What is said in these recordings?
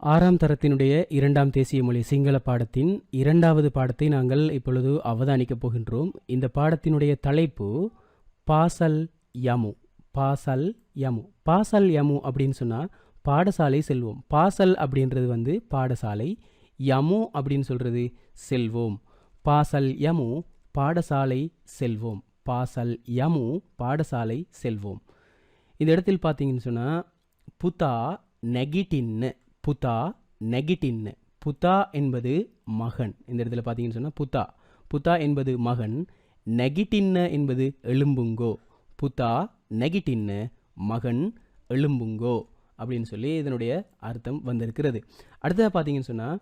ஆறாம் தரத்தினுடைய இரண்டாம் தேசிய மொழி சிங்கள பாடத்தின் இரண்டாவது பாடத்தை நாங்கள் இப்பொழுது அவதானிக்கப் போகின்றோம். இந்த பாடத்தினுடைய தலைப்பு பாசல் யமு பாசல் யமு. பாசல் யமு அப்படின்னு சொன்னால் பாடசாலை செல்வோம். பாசல் அப்படின்றது வந்து பாடசாலை யமு அப்படின்னு சொல்கிறது செல்வோம். பாசல் யமு பாடசாலை செல்வோம். பாசல் யமு பாடசாலை செல்வோம். இந்த இடத்தில் பார்த்தீங்கன்னு சொன்னால் புதா நெகிட்டின்னு புதா நெகிட்டின்னு புதா என்பது மகன். இந்த இடத்துல பார்த்தீங்கன்னு சொன்னால் புதா. புதா என்பது மகன் நெகிட்டின்ன என்பது எலும்புங்கோ. புதா நெகிட்டின்னு மகன் எலும்புங்கோ அப்படின்னு சொல்லி இதனுடைய அர்த்தம் வந்திருக்கிறது. அடுத்ததாக பார்த்தீங்கன்னு சொன்னால்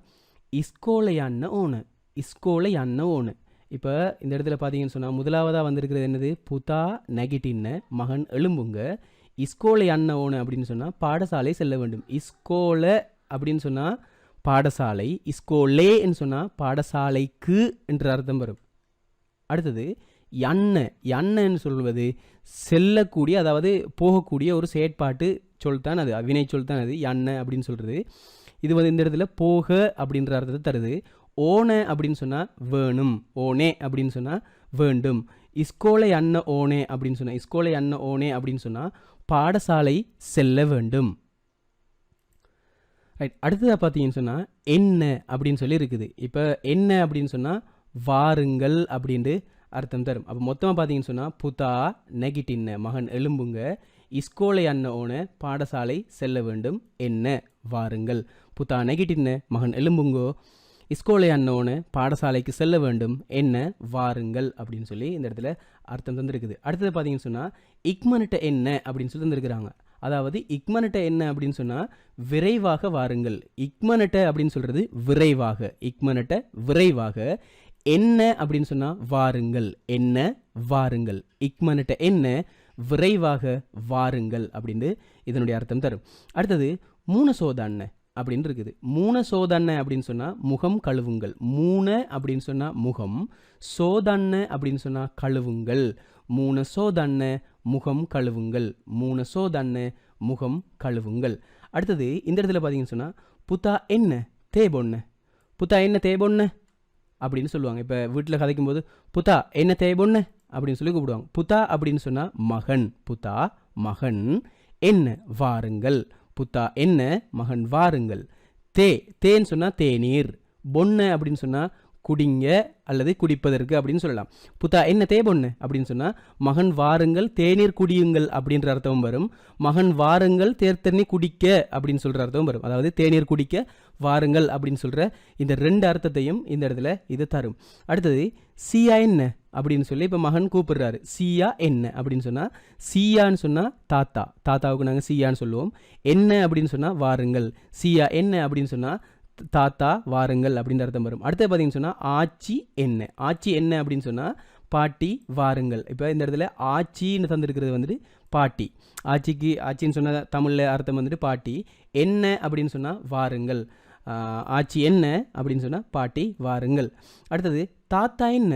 இஸ்கோலையான்னு ஓனு. இஸ்கோலையான்னு ஓனு. இப்போ இந்த இடத்துல பார்த்தீங்கன்னு சொன்னால் முதலாவதாக வந்திருக்கிறது என்னது? புதா நெகிட்டின்ன மகன் எலும்புங்க. இஸ்கோலை அன்ன ஓனு அப்படின்னு சொன்னால் பாடசாலை செல்ல வேண்டும். இஸ்கோலை அப்படின்னு சொன்னால் பாடசாலை இஸ்கோலேன்னு சொன்னால் பாடசாலைக்கு என்ற அர்த்தம் வரும். அடுத்தது யன்ன யன்னன்னு சொல்வது செல்லக்கூடிய அதாவது போகக்கூடிய ஒரு செயற்பாட்டு சொல் தான் அது வினை சொல் தான் அது யன்ன அப்படின்னு சொல்கிறது இது வந்து இந்த இடத்துல போக அப்படின்ற அர்த்தத்தை தருது. ஓன அப்படின்னு சொன்னால் வேணும் ஓனே அப்படின்னு சொன்னால் வேண்டும். இஸ்கோலை அன்ன ஓனே அப்படின்னு சொன்னால் இஸ்கோலை அன்ன ஓனே அப்படின்னு சொன்னால் பாடசாலை செல்ல வேண்டும். ரைட் அடுத்ததாக பார்த்தீங்கன்னு சொன்னால் என்ன அப்படின்னு சொல்லி இருக்குது இப்போ என்ன அப்படின்னு சொன்னால் வாருங்கள் அப்படின்ட்டு அர்த்தம் தரும். அப்போ மொத்தமாக பார்த்தீங்கன்னு சொன்னால் புதா நெகிட்டின்ன மகன் எலும்புங்க இஸ்கோலை அன்ன பாடசாலை செல்ல வேண்டும். என்ன? வாருங்கள். புத்தா நெகிட்டின்ன மகன் எலும்புங்கோ இஸ்கோலை அன்னோன்னு பாடசாலைக்கு செல்ல வேண்டும். என்ன? வாருங்கள் அப்படின்னு சொல்லி இந்த இடத்துல அர்த்தம் தந்திருக்குது. அடுத்தது பார்த்தீங்கன்னு சொன்னால் இக்மனிட்ட என்ன அப்படின்னு சொல்லி தந்திருக்கிறாங்க. அதாவது இக்மனட்ட என்ன அப்படின்னு சொன்னால் விரைவாக வாருங்கள். இக்மனட்ட அப்படின்னு சொல்கிறது விரைவாக. இக்மனட்ட விரைவாக என்ன அப்படின்னு சொன்னால் வாருங்கள். என்ன வாருங்கள். இக்மனட்ட என்ன விரைவாக வாருங்கள் அப்படின்னு இதனுடைய அர்த்தம் தரும். அடுத்தது மூணு சோதாண்ண அப்படின்னு இருக்குது. மூண சோதன்ன அப்படின்னு சொன்னால் முகம் கழுவுங்கள். மூண அப்படின்னு சொன்னால் முகம். சோதன்ன அப்படின்னு சொன்னால் கழுவுங்கள். மூண சோதன்ன முகம் கழுவுங்கள். மூண சோதன்ன முகம் கழுவுங்கள். அடுத்தது இந்த இடத்துல பார்த்தீங்கன்னு சொன்னால் புத்தா என்ன தேபொண்ண புத்தா என்ன தேபொண்ண அப்படின்னு சொல்லுவாங்க. இப்போ வீட்டில் கதைக்கும் போது புத்தா என்ன தேபொண்ண அப்படின்னு சொல்லி கூப்பிடுவாங்க. புத்தா அப்படின்னு சொன்னால் மகன். புத்தா மகன். என்ன வாருங்கள். புத்தா என்ன மகன் வாருங்கள். தே தேன்னு சொன்னால் தேநீர். பொண்ணு அப்படின்னு சொன்னால் குடிங்க அல்லது குடிப்பதற்கு அப்படின்னு சொல்லலாம். புத்தா என்ன தேபொண்ணு அப்படின்னு சொன்னால் மகன் வாருங்கள் தேநீர் குடியுங்கள் அப்படின்ற அர்த்தமும் வரும். மகன் வாருங்கள் தேர்த்தண்ணி குடிக்க அப்படின்னு சொல்கிற அர்த்தமும் வரும். அதாவது தேநீர் குடிக்க வாருங்கள் அப்படின்னு சொல்கிற இந்த ரெண்டு அர்த்தத்தையும் இந்த இடத்துல இது தரும். அடுத்தது சியா என்ன? அப்படின்னு சொல்லி இப்போ மகன் கூப்பிடுறாரு. சியா என்ன? அப்படின்னு சொன்னால் சியான்னு சொன்னால் தாத்தா. தாத்தாவுக்கு நாங்கள் சியான்னு சொல்லுவோம். என்ன? அப்படின்னு சொன்னால் வாருங்கள். சியா என்ன? அப்படின்னு சொன்னால் தாத்தா வாருங்கள் அப்படின்ற அர்த்தம் வரும். அடுத்து பார்த்தீங்கன்னு சொன்னால் ஆச்சி என்ன? ஆச்சி என்ன அப்படின்னு சொன்னால் பாட்டி வாருங்கள். இப்போ இந்த இடத்துல ஆச்சின்னு தந்திருக்கிறது வந்துட்டு பாட்டி. ஆச்சிக்கு ஆச்சின்னு சொன்ன தமிழில் அர்த்தம் வந்துட்டு பாட்டி. என்ன அப்படின்னு சொன்னால் வாருங்கள். ஆச்சி என்ன அப்படின்னு சொன்னால் பாட்டி வாருங்கள். அடுத்தது தாத்தா என்ன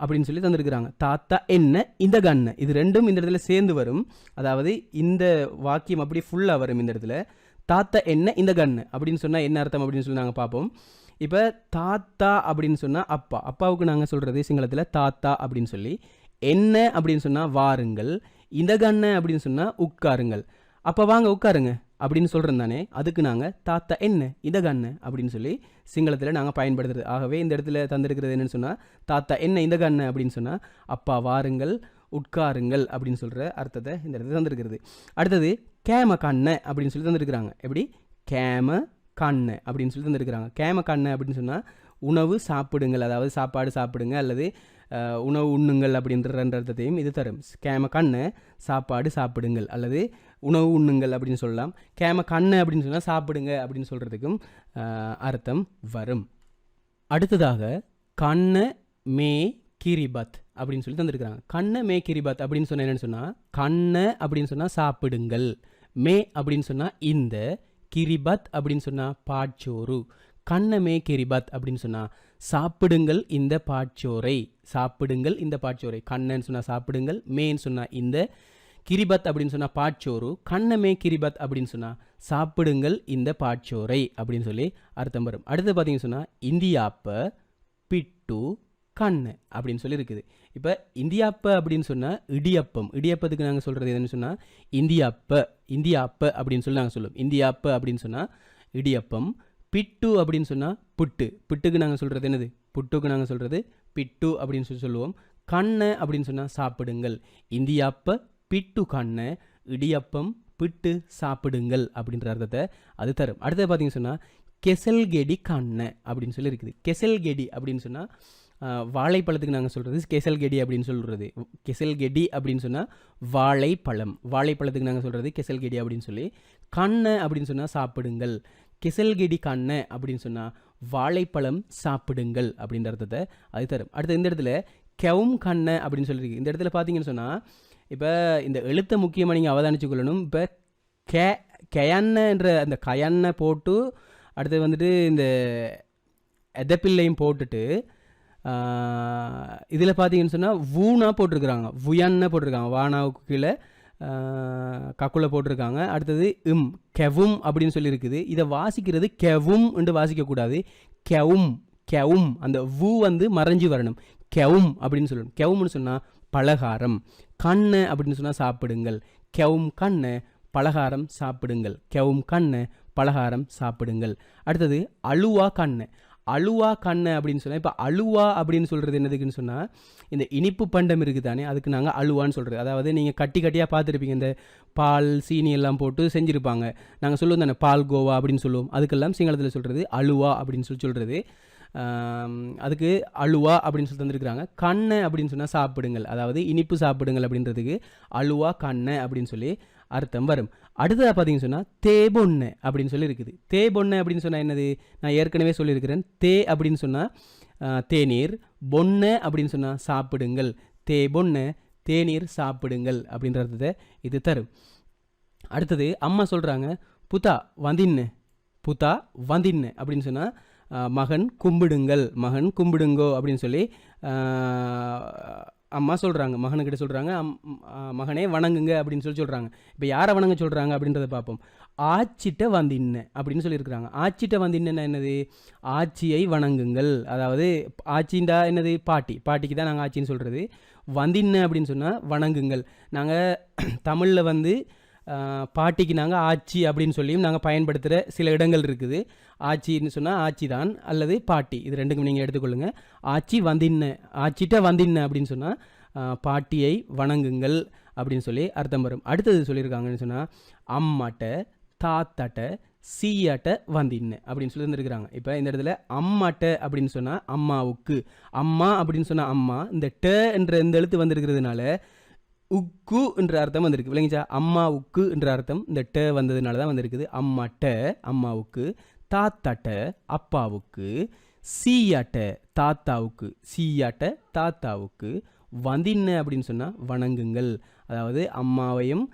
அப்படின்னு சொல்லி தந்திருக்கிறாங்க. தாத்தா என்ன இந்த கண்ணு. இது ரெண்டும் இந்த இடத்துல சேர்ந்து வரும். அதாவது இந்த வாக்கியம் அப்படி ஃபுல்லாக வரும் இந்த இடத்துல. தாத்தா என்ன இந்த கண்ணு? அப்படின்னு சொன்னால் என்ன அர்த்தம் அப்படின்னு சொல்லி நாங்கள் பார்ப்போம். இப்போ தாத்தா அப்படின்னு சொன்னால் அப்பா. அப்பாவுக்கு நாங்கள் சொல்கிறது சிங்களத்தில் தாத்தா அப்படின்னு சொல்லி. என்ன அப்படின்னு சொன்னால் வாருங்கள். இந்த கண்ணு அப்படின்னு சொன்னால் உட்காருங்கள். அப்போ வாங்க உட்காருங்க அப்படின்னு சொல்கிறோம் தானே. அதுக்கு நாங்கள் தாத்தா என்ன? இந்த கண்ணு அப்படின்னு சொல்லி சிங்களத்தில் நாங்கள் பயன்படுத்துறது. ஆகவே இந்த இடத்துல தந்திருக்கிறது என்னன்னு சொன்னால் தாத்தா என்ன இந்த கண்ணு அப்படின்னு சொன்னால் அப்பா வாருங்கள் உட்காருங்கள் அப்படின்னு சொல்கிற அர்த்தத்தை இந்த இடத்துல தந்திருக்கிறது. அடுத்தது கேம கண்ணை அப்படின்னு சொல்லி தந்துருக்குறாங்க. எப்படி? கேம கண்ணை அப்படின்னு சொல்லி தந்துருக்குறாங்க. கேம கண்ணை அப்படின்னு சொன்னால் உணவு சாப்பிடுங்கள் அதாவது சாப்பாடு சாப்பிடுங்க அல்லது உணவு உண்ணுங்கள் அப்படின்ற ரெண்டு அர்த்தத்தையும் இது தரும். கேம கண்ணை சாப்பாடு சாப்பிடுங்கள் அல்லது உணவு உண்ணுங்கள் அப்படின்னு சொல்லலாம். கேம கண்ணை அப்படின்னு சொன்னால் சாப்பிடுங்க அப்படின்னு சொல்கிறதுக்கும் அர்த்தம் வரும். அடுத்ததாக கண்ணு மே கிரிபத் அப்படின்னு சொல்லி தந்திருக்கிறாங்க. கண்ண மே கிரிபத் அப்படின்னு சொன்னால் என்னென்னு சொன்னால் கண்ணை அப்படின்னு சொன்னால் சாப்பிடுங்கள். மே அப்படின்னு சொன்னால் இந்த கிரிபத் அப்படின்னு சொன்னால் பாட்சோறு கண்ணமே கிரிபத் அப்படின்னு சொன்னால் சாப்பிடுங்கள் இந்த பாட்சோரை சாப்பிடுங்கள் இந்த பாட்சோரை கண்ணன்னு சொன்னால் சாப்பிடுங்கள் மேன்னு சொன்னால் இந்த கிரிபத் அப்படின்னு சொன்னால் பாட்சோறு கண்ணமே கிரிபத் அப்படின்னு சொன்னால் சாப்பிடுங்கள் இந்த பாட்சோரை அப்படின்னு சொல்லி அர்த்தம் வரும். அடுத்து பார்த்தீங்கன்னு சொன்னால் இந்தியாப்ப பிட்டு கண் அப்படின்னு சொல்லி இருக்குது இப்போ இந்தியாப்ப அப்படின்னு சொன்னால் இடியப்பம். இடியப்பத்துக்கு நாங்கள் சொல்கிறது எதுன்னு சொன்னால் இந்தியாப்ப இந்தியாப்ப அப்படின்னு சொல்லி நாங்கள் சொல்லுவோம். இந்தியாப்ப அப்படின்னு சொன்னால் இடியப்பம் பிட்டு அப்படின்னு சொன்னால் புட்டு. புட்டுக்கு நாங்கள் சொல்கிறது என்னது? புட்டுக்கு நாங்கள் சொல்கிறது பிட்டு அப்படின்னு சொல்லி சொல்லுவோம். கண்ணை அப்படின்னு சொன்னால் சாப்பிடுங்கள். இந்தியாப்ப பிட்டு கண்ணை இடியப்பம் பிட்டு சாப்பிடுங்கள் அப்படின்ற அர்த்தத்தை அது தரும். அடுத்தது பார்த்தீங்கன்னு சொன்னால் கெசல்கெடி கண்ணை அப்படின்னு சொல்லி இருக்குது கெசல்கெடி அப்படின்னு சொன்னால் வாழைப்பழத்துக்கு நாங்கள் சொல்கிறது கெசல்கெடி அப்படின்னு சொல்கிறது கெசல்கெடி அப்படின்னு சொன்னால் வாழைப்பழம். வாழைப்பழத்துக்கு நாங்கள் சொல்கிறது கெசல்கெடி அப்படின்னு சொல்லி. கண்ணை அப்படின்னு சொன்னால் சாப்பிடுங்கள். கெசல்கெடி கண்ணை அப்படின்னு சொன்னால் வாழைப்பழம் சாப்பிடுங்கள் அப்படின்ற அர்த்தத்தை அது தரும். அடுத்து இந்த இடத்துல கெவும் கண்ணை அப்படின்னு சொல்லியிருக்கு இந்த இடத்துல பார்த்தீங்கன்னு சொன்னால் இப்போ இந்த எழுத்தை முக்கியமாக நீங்கள் அவதானிச்சு கொள்ளணும். இப்போ கே கயன்னன்ற அந்த கயன்னை போட்டு அடுத்து வந்துட்டு இந்த எதப்பிள்ளையும் போட்டுட்டு இதில் பார்த்தீங்கன்னு சொன்னால் வூனா போட்டிருக்கிறாங்க. வுயன்னு போட்டிருக்காங்க. வானாவுக்கு கீழே கக்குள்ள போட்டிருக்காங்க. அடுத்தது இம் கெவும் அப்படின்னு சொல்லியிருக்குது. இதை வாசிக்கிறது கெவும் என்று வாசிக்கக்கூடாது. கெவும் கெவும். அந்த வு வந்து மறைஞ்சு வரணும். கெவும் அப்படின்னு சொல்லணும். கெவும்னு சொன்னால் பலகாரம். கண்ணை அப்படின்னு சொன்னால் சாப்பிடுங்கள். கெவும் கண்ணை பலகாரம் சாப்பிடுங்கள். கெவும் கண்ணை பலகாரம் சாப்பிடுங்கள். அடுத்தது அழுவா கண்ணு. அழுவா கண்ணை அப்படின்னு சொன்னால் இப்போ அழுவா அப்படின்னு சொல்கிறது என்னதுக்குன்னு சொன்னால் இந்த இனிப்பு பண்டம் இருக்குது தானே அதுக்கு நாங்கள் அழுவான்னு சொல்கிறது அதாவது நீங்கள் கட்டி கட்டியாக பார்த்துருப்பீங்க இந்த பால் சீனி எல்லாம் போட்டு செஞ்சுருப்பாங்க. நாங்கள் சொல்லுவோம் தானே பால் கோவா அப்படின்னு சொல்லுவோம். அதுக்கெல்லாம் சிங்களத்தில் சொல்கிறது அழுவா அப்படின்னு சொல்லி சொல்கிறது அதுக்கு அழுவா அப்படின்னு சொல்லி தந்துருக்குறாங்க. கண்ணை அப்படின்னு சொன்னால் சாப்பிடுங்கள். அதாவது இனிப்பு சாப்பிடுங்கள் அப்படின்றதுக்கு அழுவா கண்ணை அப்படின்னு சொல்லி அர்த்தம் வரும். அடுத்ததாக பார்த்தீங்கன்னு சொன்னால் தேபொண்ணு அப்படின்னு சொல்லி இருக்குது தேபொண்ணு அப்படின்னு சொன்னால் என்னது? நான் ஏற்கனவே சொல்லியிருக்கிறேன். தே அப்படின்னு சொன்னால் தேநீர் பொண்ணு அப்படின்னு சொன்னால் சாப்பிடுங்கள். தே பொண்ணு தேநீர் சாப்பிடுங்கள் அப்படின்றத இது தரும். அடுத்தது அம்மா சொல்கிறாங்க புத்தா வந்தின்னு. புத்தா வந்தின்னு. அப்படின்னு சொன்னால் மகன் கும்பிடுங்கள். மகன் கும்பிடுங்கோ. அப்படின்னு சொல்லி அம்மா சொல்கிறாங்க மகனுக்கிட்ட சொல்கிறாங்க மகனே வணங்குங்க அப்படின்னு சொல்லி சொல்கிறாங்க இப்போ யாரை வணங்க சொல்கிறாங்க அப்படின்றத பார்ப்போம் ஆச்சிட்ட வந்தின்ன அப்படின்னு சொல்லியிருக்கிறாங்க. ஆச்சிட்ட வந்தின்னா என்னது? ஆட்சியை வணங்குங்கள். அதாவது ஆச்சின்டா என்னது? பாட்டி. பாட்டிக்கு தான் நாங்கள் ஆச்சின்னு சொல்கிறது வந்தின்ன அப்படின்னு சொன்னால் வணங்குங்கள். நாங்கள் தமிழில் வந்து பாட்டிக்கு நாங்கள் ஆட்சி அப்படின்னு சொல்லியும் நாங்கள் பயன்படுத்துகிற சில இடங்கள் இருக்குது. ஆச்சின்னு சொன்னால் ஆச்சி தான் அல்லது பாட்டி. இது ரெண்டுக்கும் நீங்கள் எடுத்துக்கொள்ளுங்கள் ஆச்சி வந்தின்ன ஆச்சிட்ட வந்தின்ன அப்படின்னு சொன்னால் பாட்டியை வணங்குங்கள் அப்படின்னு சொல்லி அர்த்தம் வரும். அடுத்தது சொல்லியிருக்காங்கன்னு சொன்னால் அம்மாட்ட தாத்தாட்ட சீயாட்ட வந்தின்னு அப்படின்னு சொல்லி இருந்துருக்குறாங்க இப்போ இந்த இடத்துல அம்மாட்ட அப்படின்னு சொன்னால் அம்மாவுக்கு. அம்மா அப்படின்னு சொன்னால் அம்மா. இந்த ட என்ற இந்த எழுத்து வந்திருக்கிறதுனால உக்கு என்ற அர்த்தம் வந்திருக்கு. விளங்கிச்சா? அம்மாவுக்கு என்ற அர்த்தம். இந்த ட வந்ததுனால தான் வந்திருக்குது. அம்மாட்ட அம்மாவுக்கு தாத்தாட்ட அப்பாவுக்கு சீயாட்ட தாத்தாவுக்கு சீயாட்ட தாத்தாவுக்கு வந்தின்ன அப்படின்னு சொன்னால் வணங்குங்கள். அதாவது அம்மாவையும்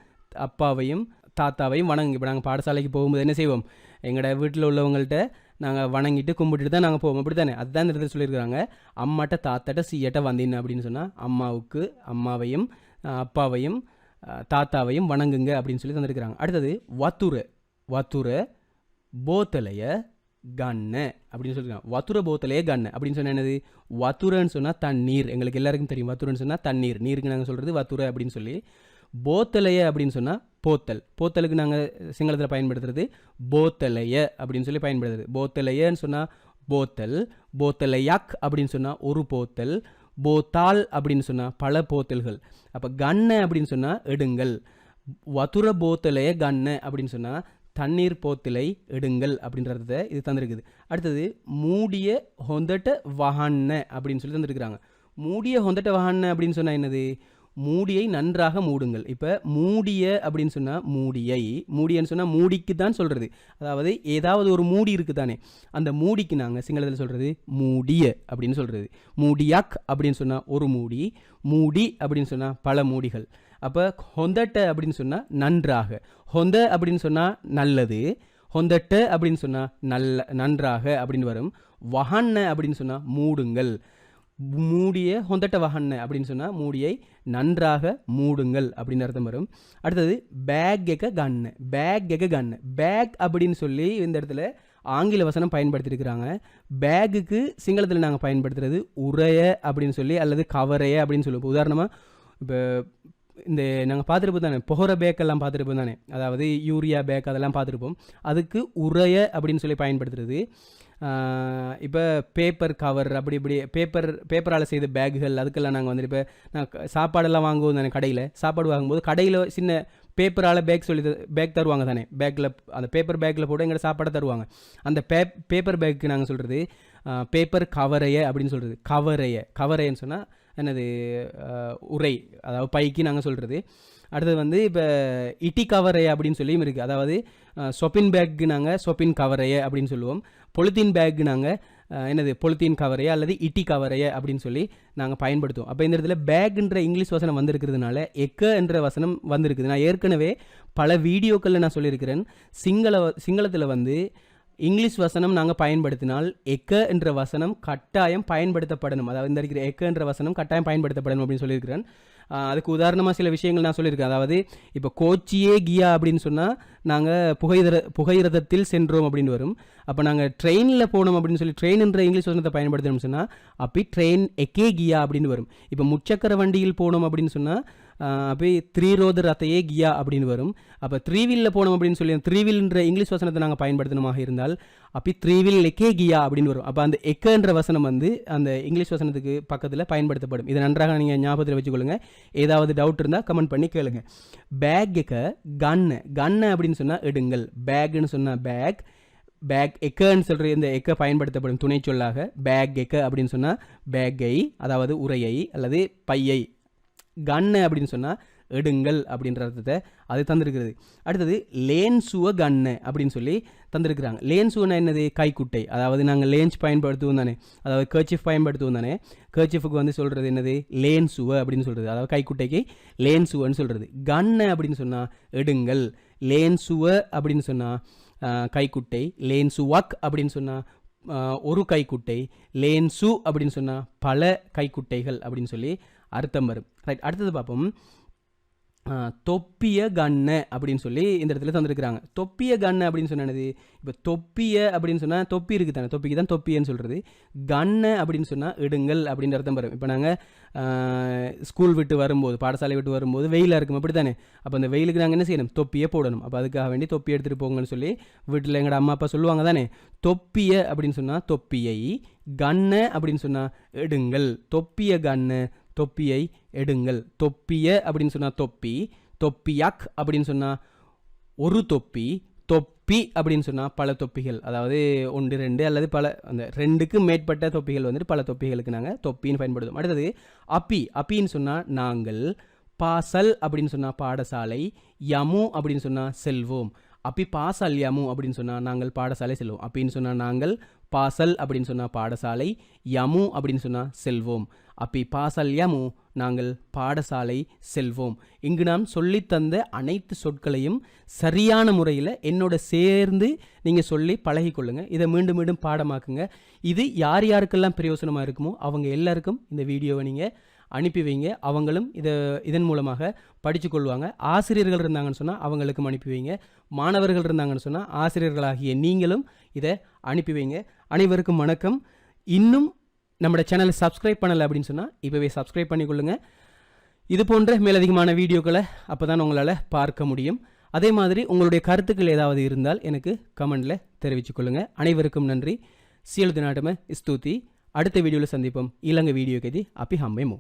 அப்பாவையும் தாத்தாவையும் வணங்குங்க. இப்போ நாங்கள் பாடசாலைக்கு போகும்போது என்ன செய்வோம்? எங்களோட வீட்டில் உள்ளவங்கள்ட்ட நாங்கள் வணங்கிட்டு கும்பிட்டுட்டு தான் நாங்கள் போவோம். அப்படி தானே அதுதான் இந்த இடத்துல சொல்லியிருக்காங்க அம்மாட்ட தாத்தாட்ட சீயாட்ட வந்தின்னு அப்படின்னு சொன்னால் அம்மாவுக்கு அம்மாவையும் அப்பாவையும் தாத்தாவையும் வணங்குங்க அப்படின்னு சொல்லி தந்திருக்கிறாங்க. அடுத்தது வத்துரை வத்துர போத்தலைய கண்ண அப்படின்னு சொல்லியிருக்காங்க வத்துர போத்தலையே கண்ண அப்படின்னு சொன்னால் என்னது? வத்துரன்னு சொன்னால் தண்ணீர். எங்களுக்கு எல்லாருக்கும் தெரியும். வத்துரன்னு சொன்னால் தண்ணீர். நீருக்கு நாங்கள் சொல்கிறது வத்துர அப்படின்னு சொல்லி. போத்தலைய அப்படின்னு சொன்னால் போத்தல். போத்தலுக்கு நாங்கள் சிங்களத்தில் பயன்படுத்துறது போத்தலைய அப்படின்னு சொல்லி பயன்படுத்துறது. போத்தலையன்னு சொன்னால் போத்தல் போத்தலையாக் அப்படின்னு சொன்னால் ஒரு போத்தல் போத்தால் அப்படின்னு சொன்னால் பல போத்தல்கள். அப்போ கண்ணை அப்படின்னு சொன்னால் எடுங்கள். வதுர போத்தலைய கண்ணை அப்படின்னு சொன்னால் தண்ணீர் போத்திலை எடுங்கள் அப்படின்றத இது தந்திருக்குது. அடுத்தது மூடிய ஹொந்தட்ட வகான்ன அப்படின்னு சொல்லி தந்திருக்கிறாங்க. மூடிய ஹொந்தட்ட வகான்ன அப்படின்னு சொன்னால் என்னது? மூடியை நன்றாக மூடுங்கள். இப்போ மூடிய அப்படின்னு சொன்னால் மூடியை மூடியன்னு சொன்னால் மூடிக்கு தான் சொல்கிறது அதாவது ஏதாவது ஒரு மூடி இருக்குது தானே அந்த மூடிக்கு நாங்கள் சிங்களத்தில் சொல்கிறது மூடிய அப்படின்னு சொல்கிறது மூடியாக் அப்படின்னு சொன்னால் ஒரு மூடி மூடி அப்படின்னு சொன்னால் பல மூடிகள். அப்போ ஹொந்தட்ட அப்படின்னு சொன்னால் நன்றாக ஹொந்த அப்படின்னு சொன்னால் நல்லது ஹொந்தட்ட அப்படின்னு சொன்னால் நல்ல நன்றாக அப்படின்னு வரும். வஹன்ன அப்படின்னு சொன்னால் மூடுங்கள். மூடிய ஹொந்தட்ட வகன்ன அப்படின்னு சொன்னால் மூடியை நன்றாக மூடுங்கள் அப்படின்னு அர்த்தம் வரும். அடுத்தது பேக் எக்க கன்னு பேக் எக்க கன்னு பேக் அப்படின்னு சொல்லி இந்த இடத்துல ஆங்கில வசனம் பயன்படுத்தியிருக்கிறாங்க. பேக்குக்கு சிங்களத்தில் நாங்கள் பயன்படுத்துறது உரைய அப்படின்னு சொல்லி அல்லது கவரைய அப்படின்னு சொல்லுவோம். உதாரணமாக இப்போ இந்த நாங்கள் பார்த்துருப்போம் தானே புகர பேக்கெல்லாம் பார்த்துருப்போம் தானே. அதாவது யூரியா பேக் அதெல்லாம் பார்த்துருப்போம். அதுக்கு உரைய அப்படின்னு சொல்லி பயன்படுத்துறது. இப்போ பேப்பர் கவர் அப்படி இப்படி பேப்பர் பேப்பரால் செய்த பேக்குகள் அதுக்கெல்லாம் நாங்கள் வந்துட்டு இப்போ நான் சாப்பாடெல்லாம் வாங்குவோம் தானே கடையில். சாப்பாடு வாங்கும்போது கடையில் சின்ன பேப்பரால் பேக் சொல்லி பேக் தருவாங்க தானே. பேக்கில் அந்த பேப்பர் பேக்கில் போட்டு எங்களை சாப்பாடை தருவாங்க. அந்த பே பேப்பர் பேக்கு நாங்கள் சொல்கிறது பேப்பர் கவரைய அப்படின்னு சொல்கிறது கவரைய கவரையன்னு சொன்னால் என்னது உரை அதாவது பைக்கு நாங்கள் சொல்கிறது அடுத்தது வந்து இப்போ இட்டி கவரைய அப்படின்னு சொல்லியும் இருக்குது அதாவது சொப்பின் பேக்கு நாங்கள் சொப்பின் கவரைய அப்படின்னு சொல்லுவோம். பொலித்தீன் பேக் நாங்கள் என்னது பொலித்தீன் கவரைய அல்லது இட்டி கவரைய அப்படின்னு சொல்லி நாங்கள் பயன்படுத்துவோம். அப்போ இந்த இடத்துல பேக்ன்ற இங்கிலீஷ் வசனம் வந்திருக்கிறதுனால எக்க என்ற வசனம் வந்திருக்குது. நான் ஏற்கனவே பல வீடியோக்களில் நான் சொல்லியிருக்கிறேன். சிங்கள சிங்களத்தில் வந்து இங்கிலீஷ் வசனம் நாங்கள் பயன்படுத்தினால் எக்க என்ற வசனம் கட்டாயம் பயன்படுத்தப்படணும். அதாவது இந்த இருக்கிற எக்க என்ற வசனம் கட்டாயம் பயன்படுத்தப்படணும் அப்படின்னு சொல்லியிருக்கிறேன். அதுக்கு உதாரணமாக சில விஷயங்கள் நான் சொல்லியிருக்கேன். அதாவது இப்போ கோச்சியே கியா அப்படின்னு சொன்னால் நாங்கள் புகையிர புகையிரதத்தில் சென்றோம் அப்படின்னு வரும். அப்போ நாங்கள் ட்ரெயினில் போனோம் அப்படின்னு சொல்லி ட்ரெயின் என்ற இங்கிலீஷ் வசனத்தை பயன்படுத்தணும்னு சொன்னால் அப்படி ட்ரெயின் எக்கே கியா அப்படின்னு வரும். இப்போ முச்சக்கர வண்டியில் போனோம் அப்படின்னு சொன்னால் அப்போ த்ரீரோத ரத்தையே கியா அப்படின்னு வரும். அப்போ த்ரீவில்ல போனோம் அப்படின்னு சொல்லி த்ரீவில்ன்ற இங்கிலீஷ் வசனத்தை நாங்கள் பயன்படுத்தணுமாக இருந்தால் அப்படி த்ரீவில் லெக்கே கியா அப்படின்னு வரும். அப்போ அந்த எக்கன்ற வசனம் வந்து அந்த இங்கிலீஷ் வசனத்துக்கு பக்கத்தில் பயன்படுத்தப்படும். இதை நன்றாக நீங்கள் ஞாபகத்தில் வச்சுக்கொள்ளுங்க. ஏதாவது டவுட் இருந்தால் கமெண்ட் பண்ணி கேளுங்க. பேக் எக்க கன்னு கன்னு அப்படின்னு சொன்னால் எடுங்கள். பேக்குன்னு சொன்னால் பேக் பேக் எக்கன்னு சொல்கிற இந்த எக்க பயன்படுத்தப்படும் துணை சொல்லாக. பேக் எக்க அப்படின்னு சொன்னால் பேக்கை அதாவது உரையை அல்லது பையை. கன்னு அப்படின்னு சொன்னால் எடுங்கள் அப்படின்ற அர்த்தத்தை அது தந்திருக்கிறது. அடுத்தது லேன்சுவ கன்னு அப்படின்னு சொல்லி தந்திருக்கிறாங்க. லேன்சுவனா என்னது? கைக்குட்டை. அதாவது நாங்கள் லேன்ச் பயன்படுத்துவோம் தானே. அதாவது கர்ச்சிஃப் பயன்படுத்துவோம் தானே. கர்ச்சிஃபுக்கு வந்து சொல்கிறது என்னது? லேன்சுவ அப்படின்னு சொல்கிறது அதாவது கைக்குட்டைக்கு லேன்சுவன்னு சொல்கிறது கன்னு அப்படின்னு சொன்னால் எடுங்கள். லேன்சுவ அப்படின்னு சொன்னால் கைக்குட்டை. லேன்சுவாக் அப்படின்னு சொன்னால் ஒரு கைக்குட்டை. லேன்சு அப்படின்னு சொன்னால் பல கைக்குட்டைகள் அப்படின்னு சொல்லி அர்த்தம் வரும். ரைட் அடுத்தது பார்ப்போம். தொப்பிய கண்ண அப்படின்னு சொல்லி இந்த இடத்துல தந்துருக்குறாங்க. தொப்பிய கண்ண அப்படின்னு சொன்னது இப்போ தொப்பிய அப்படின்னு சொன்னால் தொப்பி இருக்குது தானே. தொப்பிக்கு தான் தொப்பியன்னு சொல்கிறது கண்ண அப்படின்னு சொன்னால் இடுங்கள் அப்படின்ற அர்த்தம் வரும் இப்போ நாங்கள் ஸ்கூல் விட்டு வரும்போது பாடசாலை விட்டு வரும்போது வெயிலாக இருக்கும். அப்படி தானே. அப்போ அந்த வெயிலுக்கு நாங்கள் என்ன செய்யணும்? தொப்பியை போடணும். அப்போ அதுக்காக வேண்டி தொப்பி எடுத்துகிட்டு போங்கன்னு சொல்லி வீட்டில் எங்களோட அம்மா அப்பா சொல்லுவாங்க தானே. தொப்பிய அப்படின்னு சொன்னால் தொப்பியை கண்ண அப்படின்னு சொன்னால் எடுங்கள் தொப்பிய கண்ண தொப்பியை எடுங்கள். தொப்பிய அப்படின்னு சொன்னால் தொப்பி தொப்பியாக் அப்படின்னு சொன்னால் ஒரு தொப்பி தொப்பி அப்படின்னு சொன்னால் பல தொப்பிகள். அதாவது ஒன்று ரெண்டு அல்லது பல அந்த ரெண்டுக்கு மேற்பட்ட தொப்பிகள் வந்துட்டு பல தொப்பிகளுக்கு நாங்கள் தொப்பின்னு பயன்படுத்தும் அடுத்தது அப்பி அப்பின்னு சொன்னால் நாங்கள் பாசல் அப்படின்னு சொன்னால் பாடசாலை யமு அப்படின்னு சொன்னால் செல்வோம். அப்பி பாசல் யமு அப்படின்னு சொன்னால் நாங்கள் பாடசாலை செல்வோம். அப்பின்னு சொன்னால் நாங்கள் பாசல் அப்படின்னு சொன்னால் பாடசாலை யமு அப்படின்னு சொன்னால் செல்வோம். அப்பி பாசல் யமு நாங்கள் பாடசாலை செல்வோம். இங்கு நான் சொல்லித்தந்த அனைத்து சொற்களையும் சரியான முறையில் என்னோட சேர்ந்து நீங்கள் சொல்லி பழகிக்கொள்ளுங்கள் இதை மீண்டும் மீண்டும் பாடமாக்குங்க. இது யார் யாருக்கெல்லாம் பிரயோசனமாக இருக்குமோ அவங்க எல்லாருக்கும் இந்த வீடியோவை நீங்கள் அனுப்பி வைங்க. அவங்களும் இதை இதன் மூலமாக படித்து கொள்வாங்க. ஆசிரியர்கள் இருந்தாங்கன்னு சொன்னால் அவங்களுக்கும் அனுப்பி வைங்க. மாணவர்கள் இருந்தாங்கன்னு சொன்னால் ஆசிரியர்களாகிய நீங்களும் இதை அனுப்பி வைங்க. அனைவருக்கும் வணக்கம். இன்னும் நம்மளோட சேனலை சப்ஸ்கிரைப் பண்ணலை அப்படின்னு சொன்னால் இப்போவே சப்ஸ்கிரைப் பண்ணிக்கொள்ளுங்க. இது போன்ற மேலதிகமான வீடியோக்களை அப்போ தான் உங்களால் பார்க்க முடியும். அதே மாதிரி உங்களுடைய கருத்துக்கள் ஏதாவது இருந்தால் எனக்கு கமெண்டில் தெரிவித்துக் கொள்ளுங்கள் அனைவருக்கும் நன்றி. சீலது நாட்டம ஸ்தூதி. அடுத்த வீடியோவில் சந்திப்போம். இலங்கை வீடியோ கதி அப்பி ஹம்பேமோ